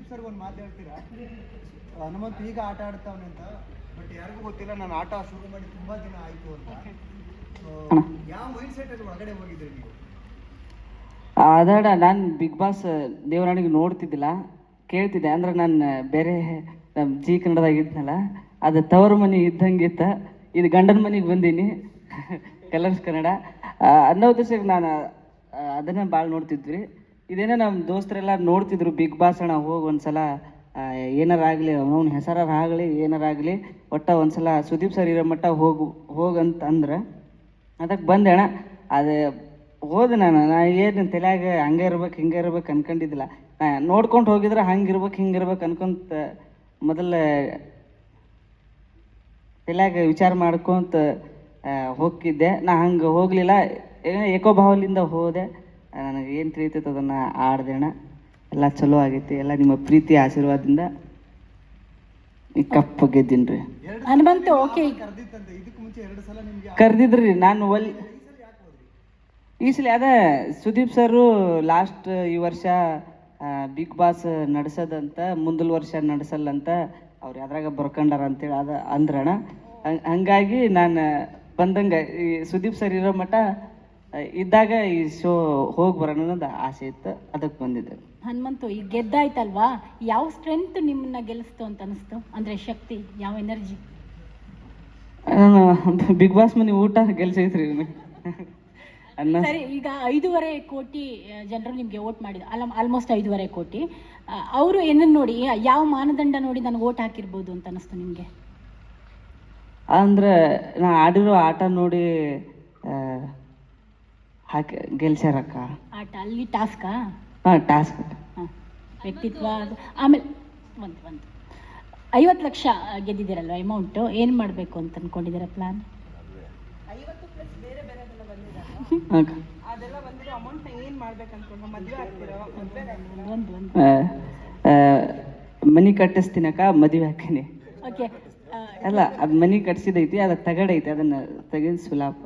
Sudeep sir ಒಂದು ಮಾತು ಹೇಳ್ತೀರಾ? ಹನುಮಂತ್ ಈಗ ಆಟ ಆಡ್ತಾವನೆ ಅಂತ. ಬಟ್ ಯಾರಿಗೂ ಗೊತ್ತಿಲ್ಲ ನಾನು ಆಟ ಶುರು ಮಾಡಿ ತುಂಬಾ ದಿನ ಆಯ್ತು ಅಂತ. ಯಾವ ಮೈಂಡ್ ಸೆಟ್ ಅಲ್ಲಿ ಒಳಗಡೆ ಹೋಗಿದ್ರಿ ನೀವು? ಅದಡ ನಾನು ಬಿಗ್ ಬಾಸ್ ದೇವರಾಣಿಗೆ ನೋಡ್ತಿದ್ದಿಲ್ಲ. ಕೇಳ್ತಿದ್ದೆ ಅಂದ್ರೆ ನಾನು ಬೇರೆ ನಮ್ಮ ಜಿ ಕನ್ನಡದಾಗ ಇದ್ನಲ್ಲ ಅದು ತವರು ಮನೆ ಇದ್ದಂಗಿತ್ತ ಇದು ಗಂಡನ ಮನೆಗೆ ಬಂದೀನಿ ಕಲರ್ಸ್ ಕನ್ನಡ ಅನ್ನೋ ಉದ್ದೇಶಕ್ಕೆ ನಾನು ಅದನ್ನು ಅದನ್ನೇ ಭಾಳ ನೋಡ್ತಿದ್ವಿ. ಇದೇನೋ ನಮ್ಮ ದೋಸ್ತರೆಲ್ಲ ನೋಡ್ತಿದ್ರು ಬಿಗ್ ಬಾಸ್ ಅಣ್ಣ, ಹೋಗಿ ಒಂದ್ಸಲ ಸಲ ಏನಾರ ಆಗಲಿ ಅವನ ಏನಾರ ಆಗಲಿ, ಒಟ್ಟ ಒಂದ್ಸಲ ಸುದೀಪ್ ಸರ್ ಇರೋ ಮಟ್ಟ ಹೋಗು ಹೋಗಂತ ಅಂದ್ರೆ ಅದಕ್ಕೆ ಬಂದೆ ಅಣ್ಣ. ಅದು, ಹೋದೆ ನಾನು, ನಾ ಏನು ತಲೆಯಾಗ ಹಂಗೆ ಇರ್ಬೇಕು, ಹಿಂಗೆ ಇರ್ಬೇಕು ಅನ್ಕೊಂಡಿದ್ದಿಲ್ಲ. ನೋಡ್ಕೊಂಡು ಹೋಗಿದ್ರೆ ಹಂಗೆ ಇರ್ಬೇಕು, ಹಿಂಗೆ ಇರ್ಬೇಕು ಅನ್ಕೊಂತ ಮೊದಲ, ತಲೆಯಾಗ ವಿಚಾರ ಮಾಡ್ಕೊಂತ ಹೋಗ್ತಿದ್ದೆ. ನಾ ಹಂಗೆ ಹೋಗಲಿಲ್ಲ. ಏನೋ ಏಕೋಭಾವಲಿಂದ ಹೋದೆ. ನನಗೆ ಏನು ತಿಳಿತೈತೆ ಅದನ್ನು ಆಡ್ದೆ ಅಣ್ಣ. ಎಲ್ಲ ಚಲೋ ಆಗೈತಿ. ಎಲ್ಲ ನಿಮ್ಮ ಪ್ರೀತಿ ಆಶೀರ್ವಾದದಿಂದ ಈ ಕಪ್ಪು ಗೆದ್ದೀನಿ ರೀ ಎರಡು ಓಕೆ ಕರೆದಿದ್ರಿ ನಾನು ಒಲಿ ಈ ಸಲ ಅದ ಸುದೀಪ್ ಸರು ಲಾಸ್ಟ್ ಈ ವರ್ಷ ಬಿಗ್ ಬಾಸ್ ನಡೆಸೋದಂತ ಮುಂದಲ ವರ್ಷ ನಡೆಸಲ್ಲಂತ ಅವ್ರು ಯಾವ್ದ್ರಾಗ ಬರ್ಕೊಂಡಾರ ಅಂತೇಳಿ ಅದ ಅಂದ್ರಣ ಹಂಗ್- ಹಂಗಾಗಿ ನಾನು ಬಂದಂಗ ಈ ಸುದೀಪ್ ಸರ್ ಇರೋ ಮಟ್ಟ ಆ, ಇದ್ದಾಗ ಈ ಶೋ ಹೋಗಿ ಬರೋಣ ಅನ್ನೋದು ಆಸೆ ಇತ್ತು. ಅದಕ್ಕೆ ಬಂದಿದ್ದೆ. ಹನುಮಂತು ಈಗ ಗೆದ್ದಾಯ್ತಲ್ವಾ? ಯಾವ ಸ್ಟ್ರೆಂತ್ ನಿಮ್ಮನ್ನ ಗೆಲ್ಲಿಸ್ತು ಅಂತ ಅನಿಸ್ತು? ಅಂದ್ರೆ ಶಕ್ತಿ ಯಾವ ಎನರ್ಜಿ ನಾನು ಬಿಗ್ ಬಾಸ್ ಮನೆ ಊಟ ಗೆಲ್ಸೈತ್ರಿ ಅನ್ನ. ಸರಿ ಈಗ ಐದೂವರೆ ಕೋಟಿ ಜನರು ನಿಮ್ಗೆ ವೋಟ್ ಮಾಡಿದ ಅಲ್ಲ ಆಲ್ಮೋಸ್ಟ್ ಐದೂವರೆ ಕೋಟಿ. ಅವರು ಏನನ್ನ ನೋಡಿ ಯಾವ ಮಾನದಂಡ ನೋಡಿ ನನಗೆ ವೋಟ್ ಹಾಕಿರ್ಬೋದು ಅಂತ ಅನಿಸ್ತು ನಿಮಗೆ? ಅಂದ್ರೆ ನಾ ಆಡಿರೋ ಆಟ ನೋಡಿ ಹಾಕಿ ಗೆಲ್ಸ್ಯಾರಕ್ಕ. ಆಟ ಅಲ್ಲಿ ಟಾಸ್ಕಾ ಹಾಂ ಟಾಸ್ಕ್ ಹಾಂ. ವ್ಯಕ್ತಿತ್ವ ಅದು? ಆಮೇಲೆ ಒಂದು ಒಂದು. ಐವತ್ತು ಲಕ್ಷ ಗೆದ್ದಿದ್ದೀರಲ್ವ ಅಮೌಂಟು ಏನು ಮಾಡಬೇಕು ಅಂತ ಅಂದ್ಕೊಂಡಿದ್ದೀರ ಪ್ಲಾನ್ ಒಂದು ಒಂದು. ಮನಿ ಕಟ್ಟಿಸ್ತೀನಕ್ಕ ಮದುವೆ ಹಾಕಿನಿ ಓಕೆ ಅಲ್ಲ ಅದು ಮನಿ ಕಟ್ಸಿದೈತಿ ಅದು ತಗಡೈತಿ ಅದನ್ನ ತೆಗೆದು ಸುಲಾಪ